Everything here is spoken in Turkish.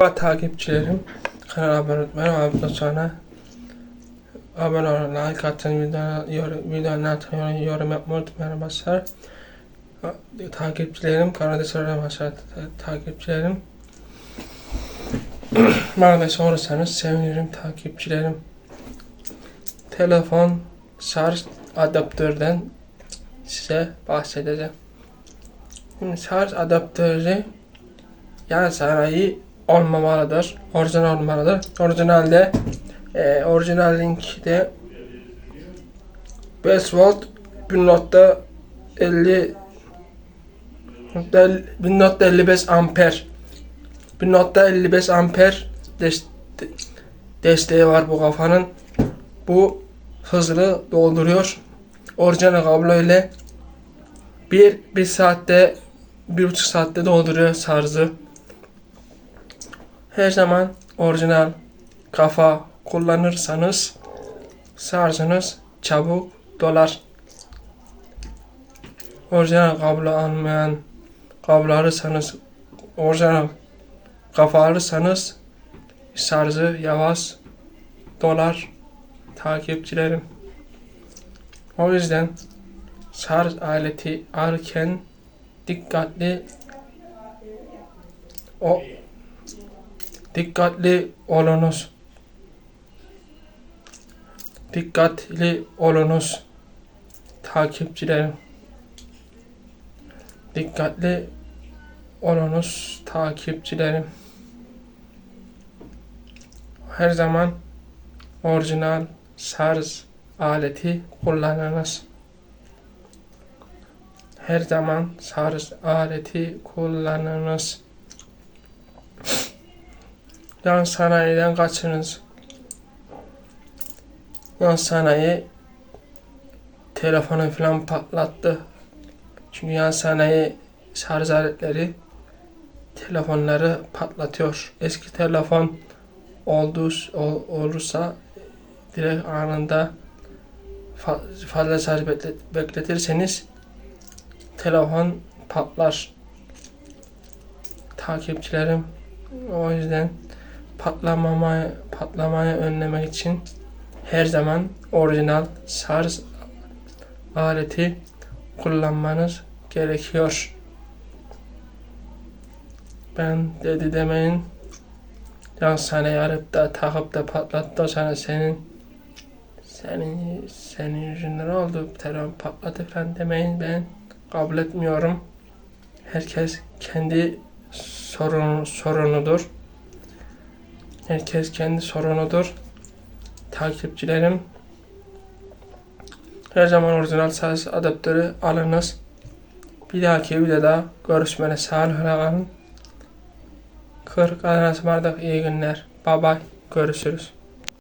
Merhaba takipçilerim. Kanala abone olmayı abone sonra abone olun, like atın, video, yorum, videonun altına yorum, yorum yapmayı unutmayın arkadaşlar. Takipçilerim, kanalda sıradan başlar takipçilerim. Bana da sorarsanız sevinirim takipçilerim. Telefon şarj adaptörden size bahsedeceğim. Şimdi şarj adaptörü yan sanayi olmamalıdır. Orijinal olmalıdır. Orijinalde e, orijinal linkte 5 volt 1.50 1.55 amper 1.55 amper dest- desteği var bu kafanın. Bu hızlı dolduruyor. Orijinal kablo ile bir, bir saatte bir buçuk saatte dolduruyor şarjı. Her zaman orijinal kafa kullanırsanız şarjınız çabuk dolar. Orijinal kablo almayan kablo alırsanız orijinal kafa alırsanız şarjı yavaş dolar takipçilerim. O yüzden şarj aleti alırken dikkatli o dikkatli olunuz. Dikkatli olunuz takipçilerim. Dikkatli olunuz takipçilerim. Her zaman orijinal şarj aleti kullanınız. Her zaman şarj aleti kullanınız. Yan sanayiden kaçınız. Yan sanayi telefonu falan patlattı. Çünkü yan sanayi şarj aletleri telefonları patlatıyor. Eski telefon olduğu ol- olursa direkt anında fa- fazla şarj beklet- bekletirseniz telefon patlar. Takipçilerim o yüzden patlamama patlamayı önlemek için her zaman orijinal şarj aleti kullanmanız gerekiyor. Ben dedi demeyin. Yan sana arayıp da takıp da patlattı sana senin senin senin yüzünden oldu telefon patladı falan demeyin ben kabul etmiyorum. Herkes kendi sorun, sorunudur. Herkes kendi sorunudur. Takipçilerim her zaman orijinal şarj adaptörü alınız. Bir dahaki videoda görüşmene sağlıkla kalın. 40 Adana iyi günler. Bye bye. Görüşürüz.